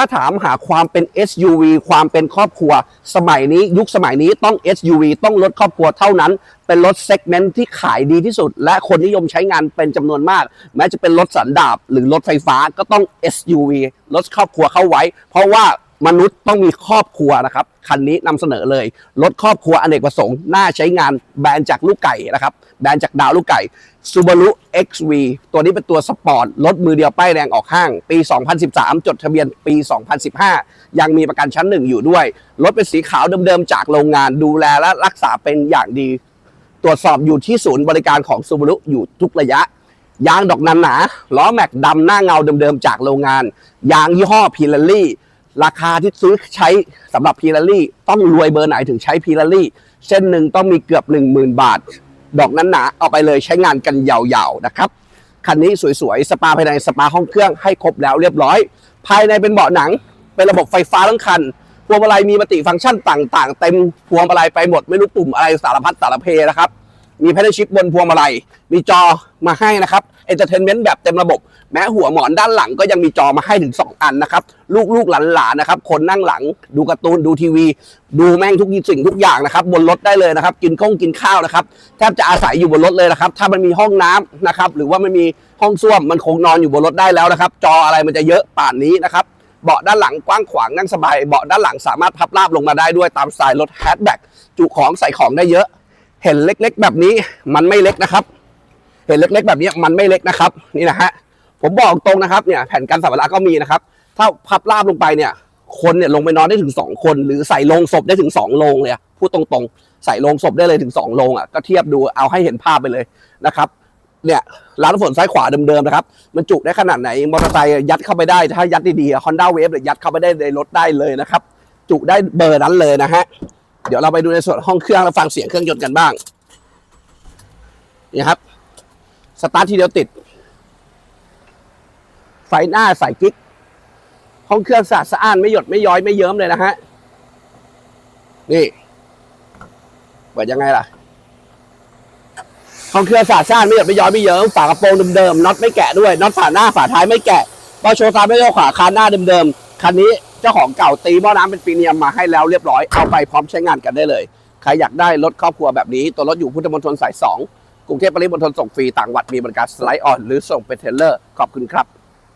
ถ้าถามหาความเป็น SUV ความเป็นครอบครัว สมัยนี้ยุคสมัยนี้ต้อง SUV ต้องรถครอบครัวเท่านั้น เป็นรถเซกเมนต์ที่ขายดีที่สุด และคนนิยมใช้งานเป็นจำนวนมาก แม้จะเป็นรถสันดาปหรือรถไฟฟ้าก็ต้อง SUV รถครอบครัวเข้าไว้ เพราะว่า มนุษย์ต้องมีครอบครัวนะครับ คันนี้นำเสนอเลยรถครอบครัวอเนกประสงค์น่าใช้งานแบรนด์จากลูกไก่นะครับ แบรนด์จากดาวลูกไก่ Subaru XV ตัวนี้เป็นตัวสปอร์ตรถมือเดียวป้ายแดงออกห้าง ปี 2013 จดทะเบียนปี 2015 ยังมีประกันชั้นหนึ่งอยู่ด้วย รถเป็นสีขาวเดิมๆจากโรงงานดูแลและรักษาเป็นอย่างดี ตรวจสอบอยู่ที่ศูนย์บริการของ Subaru อยู่ทุกระยะยางดอกนันหนาล้อแม็กดำหน้าเงาเดิมๆจากโรงงาน ยางยี่ห้อพีลลี่ ราคาที่ซื้อใช้สำหรับพีลลี่ต้องรวยเบอร์ไหนถึงใช้พีลลี่เส้นหนึ่งต้องมีเกือบ 10,000 บาท ดอกนั้นหนาเอาไปเลยใช้งานกันยาวๆนะครับคันนี้สวยๆ สปาภายในสปาห้องเครื่องให้ครบแล้วเรียบร้อย ภายในเป็นเบาะหนัง เป็นระบบไฟฟ้าทั้งคันพวงมาลัยมีมัลติฟังก์ชันต่างๆ เต็มพวงมาลัยไปหมดไม่รู้ปุ่มอะไรสารพัดสารเพนะครับ มีแพนชิปบนพวงมาลัยมีจอมาให้นะครับ เอนเตอร์เทนเมนต์แบบเต็มระบบ แม้หัวหมอนด้านหลังก็ยังมีจอมาให้ถึง 2 อันนะครับ ลูกๆหลานๆนะครับ คนนั่งหลัง ดูการ์ตูน ดูทีวี ดูแม่งทุกสิ่งทุกอย่างนะครับ บนรถได้เลยนะครับ กินข้องกินข้าวนะครับ แทบจะอาศัยอยู่บนรถเลยนะครับ ถ้ามันมีห้องน้ำนะครับ หรือว่ามันมีห้องส้วม มันคงนอนอยู่บนรถได้แล้วนะครับ จออะไรมันจะเยอะป่านนี้นะครับเบาะด้านหลังกว้างขวางนั่งสบาย เบาะด้านหลังสามารถพับราบลงมาได้ด้วยตามสไตล์รถแฮชแบ็กจุของใส่ของได้เยอะ เห็นเล็กๆ แบบนี้มันไม่เล็กนะครับ เห็นเล็กๆ แบบนี้มันไม่เล็กนะครับนี่นะฮะผมบอกตรงนะครับเนี่ยแผ่นกันสัมภาระก็มีนะครับ ถ้าพับราบลงไปเนี่ย คนเนี่ยลงไปนอนได้ถึง 2 คน หรือใส่ลงศพได้ถึง2โลงเลยพูดตรงๆ ใส่ลงศพได้เลยถึง2โลงอะก็เทียบดูเอาให้เห็นภาพไปเลยนะครับเนี่ยร้านน้ำฝนซ้ายขวาเดิมๆนะครับ มันจุได้ขนาดไหนมอเตอร์ไซค์ยัดเข้าไปได้ ถ้ายัดดีๆฮอนด้าเวฟยัดเข้าไปได้ในรถได้เลยนะครับ จุได้เบอร์นั้นเลยนะฮะเดี๋ยวเราไปดูในส่วนห้องเครื่องแล้วฟังเสียงเครื่องยนต์กันบ้างนี่ครับ สตาร์ททีเดียวติด ไฟหน้าใส่กิ๊กห้องเครื่องสะอาดสะอ้านไม่หยดไม่ย้อยไม่เยิ้มเลยนะฮะ นี่ เปิดยังไงล่ะ ห้องเครื่องสะอาดสะอ้านไม่หยดไม่ย้อยไม่เยิ้มฝากระโปรงเดิมๆน็อตไม่แกะด้วยน็อตฝาหน้าฝาท้ายไม่แกะเบาโชว์ซ้ายไม่โชว์ขวาคานหน้าเดิมๆคันนี้เจ้าของเก่าตีหม้อน้ำเป็นปีเนียมมาให้แล้วเรียบร้อยเอาไปพร้อมใช้งานกันได้เลย ใครอยากได้รถครอบครัวแบบนี้ ตัวรถอยู่พุทธมณฑลสาย2 กรุงเทพปริมณฑลส่งฟรีต่างจังหวัดมีบริการสไลด์ออน หรือส่งเป็นเทเลอร์ ขอบคุณครับ